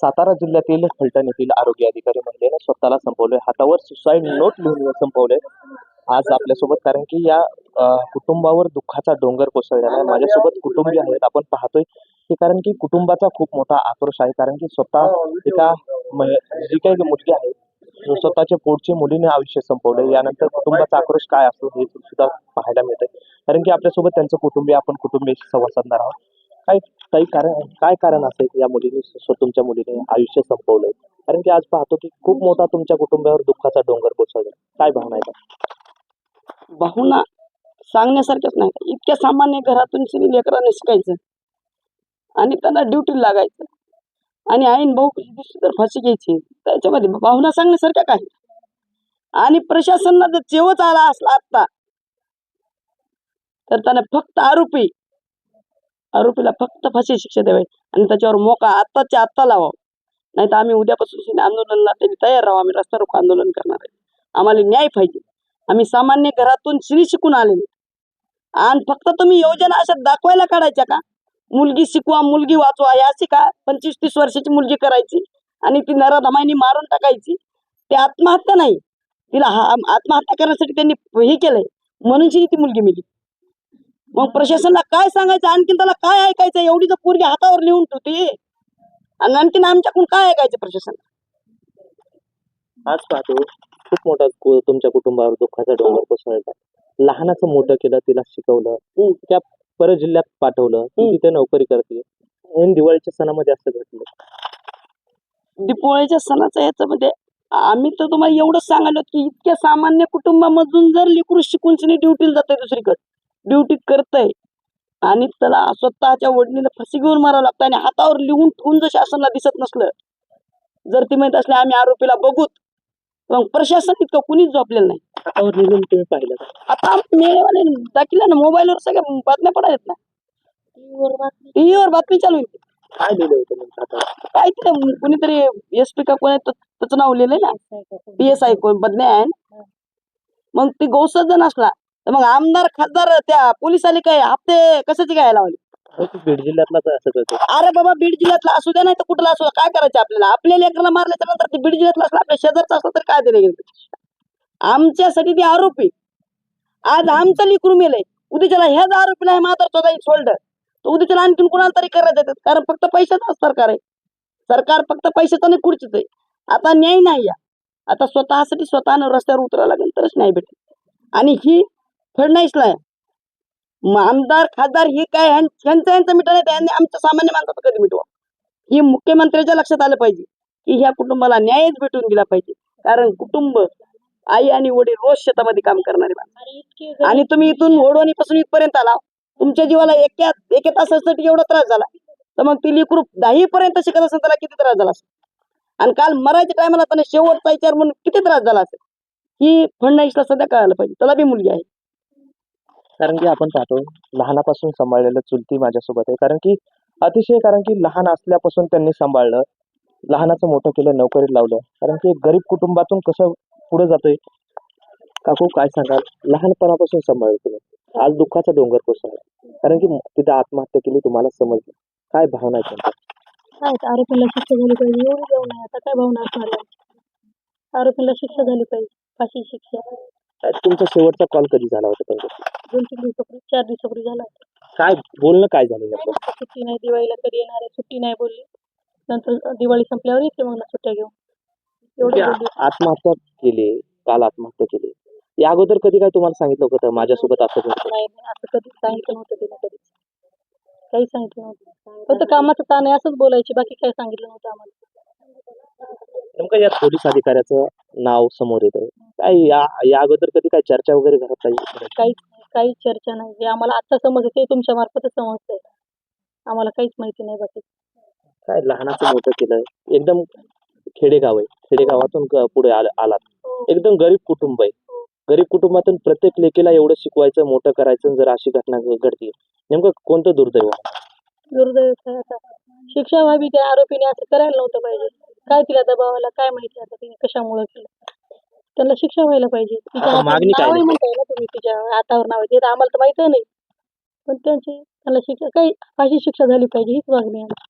सातारा जिल्ह्यातील फलटण येथील आरोग्य अधिकारी महिलेने स्वतःला संपवलंय. हातावर सुसाईड नोट लिहून संपवले आज आपल्यासोबत कारण की या कुटुंबावर दुःखाचा डोंगर कोसळलेला आहे. माझ्यासोबत कुटुंबीय आहेत. आपण पाहतोय की कारण की कुटुंबाचा खूप मोठा आक्रोश आहे. कारण की स्वतः एका जी काही मुलगी आहे स्वतःच्या पोटचे मुलीने आयुष्य संपवलंय. यानंतर कुटुंबाचा आक्रोश काय असतो हे सुद्धा पाहायला मिळतंय. कारण की आपल्यासोबत त्यांचं कुटुंबीय आपण कुटुंबियाशी संवाद साधणार आहोत. काय काही कारण काय कारण असेल या मुलीने तुमच्या मुलीने आयुष्य संपवलंय? कारण की आज पाहतो की खूप मोठा तुमच्या कुटुंबावर दुःखाचा डोंगर कोसळला. काय भावना आहे भावना सांगण्यासारख्याच नाही. इतक्या सामान्य घरातून श्री लेकरांना शिकायचं आणि त्यांना ड्युटी लागायचं. आणि आईन भाऊ दिवशी तर फाशी घ्यायची. त्याच्यामध्ये भावना सांगण्यासारख्या काय आणि प्रशासनाचा जर जेवच आला असला आत्ता तर त्याने फक्त आरोपी आरोपीला फक्त फाशी शिक्षा द्यावी आणि त्याच्यावर मोका आत्ताच्या आत्ता लावावं. नाही तर आम्ही उद्यापासून श्री आंदोलनाला त्यांनी तयार राहू. आम्ही रस्ता रोको आंदोलन करणार आहे. आम्हाला न्याय पाहिजे. आम्ही सामान्य घरातून श्री शिकून आलेले आणि फक्त तुम्ही योजना अशा दाखवायला काढायच्या का? मुलगी शिकवा मुलगी वाचवा या अशी का? पंचवीस तीस वर्षाची मुलगी करायची आणि ती नराधमाईनी मारून टाकायची. ते आत्महत्या नाही. तिला हा आत्महत्या करण्यासाठी त्यांनी हे केलंय. म्हणून ती मुलगी मिली. मग प्रशासनाला काय सांगायचं? आणखीन त्याला काय ऐकायचं? एवढी जर पोरगी हातावर लिहून ठेवते. आणि आणखीन आमच्याकडून काय ऐकायचं प्रशासन आज पाहतो खूप मोठा कु- तुमच्या कुटुंबावर दुःखाचा डोंगर कोसळला. लहानाचं मोठं केलं तिला शिकवलं. त्या पर जिल्ह्यात पाठवलं ती. तिथे नोकरी करते. दिवाळीच्या सणामध्ये असं घडलं. दीपोळीच्या सणाच्या ह्याच्यामध्ये आम्ही तर तुम्हाला एवढंच सांगायलो की इतक्या सामान्य कुटुंबामधून जर लेकरू शिकून ड्युटीला जातंय दुसरीकडे. ड्युटी करतय. आणि त्याला स्वतःच्या वडिनीला फाशी घेऊन मारावं लागतं आणि हातावर लिहून ठेवून जर शासनाला दिसत नसलं जर ती माहीत असले आम्ही आरोपीला बघूत. मग प्रशासन इतकं कुणीच झोपलेलं नाही. हातावर निघून तुम्ही पाहिलं? आता मेळेवाले दाखिला ना मोबाईलवर सगळ्या बातम्या पडायत ना. टीव्हीवर बातमी. चालू आहे. काय लिहिलं होतं नेमकं हातावर? काय ते कुणीतरी एस पी का कोण आहे, त्याचं नाव लिहिलंय ना? पी एस आय कोण? बदने आहे मग ती गौसर्जन असला तर मग आमदार खासदार त्या पोलीस आले काय? हप्ते कशाचे काय लावले? बीड जिल्ह्यातलाच आहे असं करतो अरे बाबा बीड जिल्ह्यातला असू द्या नाही तर कुठला असू द्या. काय करायचं आपल्याला? आपल्या लेकराला मारल्याच्या नंतर ते बीड जिल्ह्यातला असला आपल्या शेजारचा असला तर काय दिले गेले आमच्यासाठी ते आरोपी आज आमचं लिकरू मेलंय. उद्याच्याला ह्याच आरोपीला हे मात्र स्वतः सोडलं तर उद्याच्याला आणखीन कुणाला तरी करायचं आहे. कारण फक्त पैशाचं सरकार आहे. सरकार फक्त पैशाचं नाही खुर्चीच आहे. आता न्याय नाही या आता स्वतःसाठी स्वतःनं रस्त्यावर उतरावं लागेल तरच न्याय भेटेल. आणि ही फडणवीसला आमदार खासदार हे काय ह्यांचं ह्यांचं मिटवलं त्यांनी आमच्या सामान्य माणसाचं कधी मिटवा? ही मुख्यमंत्र्याच्या लक्षात आलं पाहिजे की ह्या कुटुंबाला न्यायच भेटून दिला पाहिजे. कारण कुटुंब आई आणि वडील रोज शेतामध्ये काम करणारे आणि तुम्ही इथून ओढवणीपासून इथपर्यंत आला तुमच्या जीवाला एका एका तासासाठी एवढा त्रास झाला. तर मग ती लेकरू दहावी पर्यंत शिकत असेल त्याला किती त्रास झाला असेल? आणि काल मरायच्या टायमाला त्याने शेवटचा विचार म्हणून किती त्रास झाला असेल? ही फडणवीसला सध्या कळायला पाहिजे. त्याला बी मुलगी आहे. कारण की आपण पाहतो लहानापासून सांभाळलेलं चुलती माझ्यासोबत आहे. कारण की अतिशय कारण की लहान असल्यापासून त्यांनी सांभाळलं. लहानाचं मोठं केलं नोकरीत लावलं. कारण की गरीब कुटुंबातून कसं पुढे जातोय? काकू काय सांगाल? लहानपणापासून सांभाळलं तुम्ही. आज दुःखाचा डोंगर कोसळला. कारण की तिथं आत्महत्या केली तुम्हाला समजलं. काय भावना आहे तुमच्या काय आरोपीला शिक्षा झाली पाहिजे? एवढी जाऊ आता काय भावना असणार आरोपीला शिक्षा झाली पाहिजे. फाशी शिक्षा. तुमचा शेवटचा कॉल कधी झाला होता त्यांच्याशी दोन तीन दिवसापूर्वी चार दिवसापूर्वी झाला काय बोलणं काय झालं नेमकं? सुट्टी नाही दिवाळीला कधी येणार आहे सुट्टी नाही बोलली. नंतर दिवाळी संपल्यावर येते मग ना सुट्ट्या घेऊन. म्हणजे एवढं बोलली. आत्महत्या केली काल आत्महत्या केली. या अगोदर कधी काय तुम्हाला सांगितलं होतं माझ्यासोबत असं घडतं नाही नाही असं कधीच सांगितलं नव्हतं तिने कधीच. काही सांगितलं नव्हतं. फक्त कामाचं ताण आहे असंच बोलायची बाकी काही सांगितलं नव्हतं आम्हाला. नेमकं या पोलीस अधिकाऱ्याचं नाव समोर येत आहे काय या या अगोदर कधी काय चर्चा वगैरे घरात काही काहीच नाही काहीच चर्चा नाही. जे आम्हाला आता समजतं ते तुमच्या मार्फतच समजतंय. आम्हाला काहीच माहिती नाही बाकी. काय लहानाचं मोठं केलं एकदम खेडेगाव आहे. खेडेगावातून पुढे आल- आलात. एकदम गरीब कुटुंब आहे. गरीब कुटुंबातून प्रत्येक लेकीला एवढं शिकवायचं मोठं करायचं जर अशी घटना घडते नेमकं कोणतं दुर्दैव दुर्दैव आहे आता? शिक्षा व्हावी त्या आरोपीने असं करायला नव्हतं पाहिजे. काय तिला दबावाला काय माहिती आता तिने कशामुळे केलं. त्यांना शिक्षा व्हायला पाहिजे. तिच्या आता हातात मागणी काय नावही आहे? म्हणताय ना तुम्ही तिच्या हातावर नाव आहे. ते तर आम्हाला तर माहीत नाही. पण त्यांची त्याला शिक्षा काही अशी शिक्षा झाली पाहिजे हीच मागणी आहे.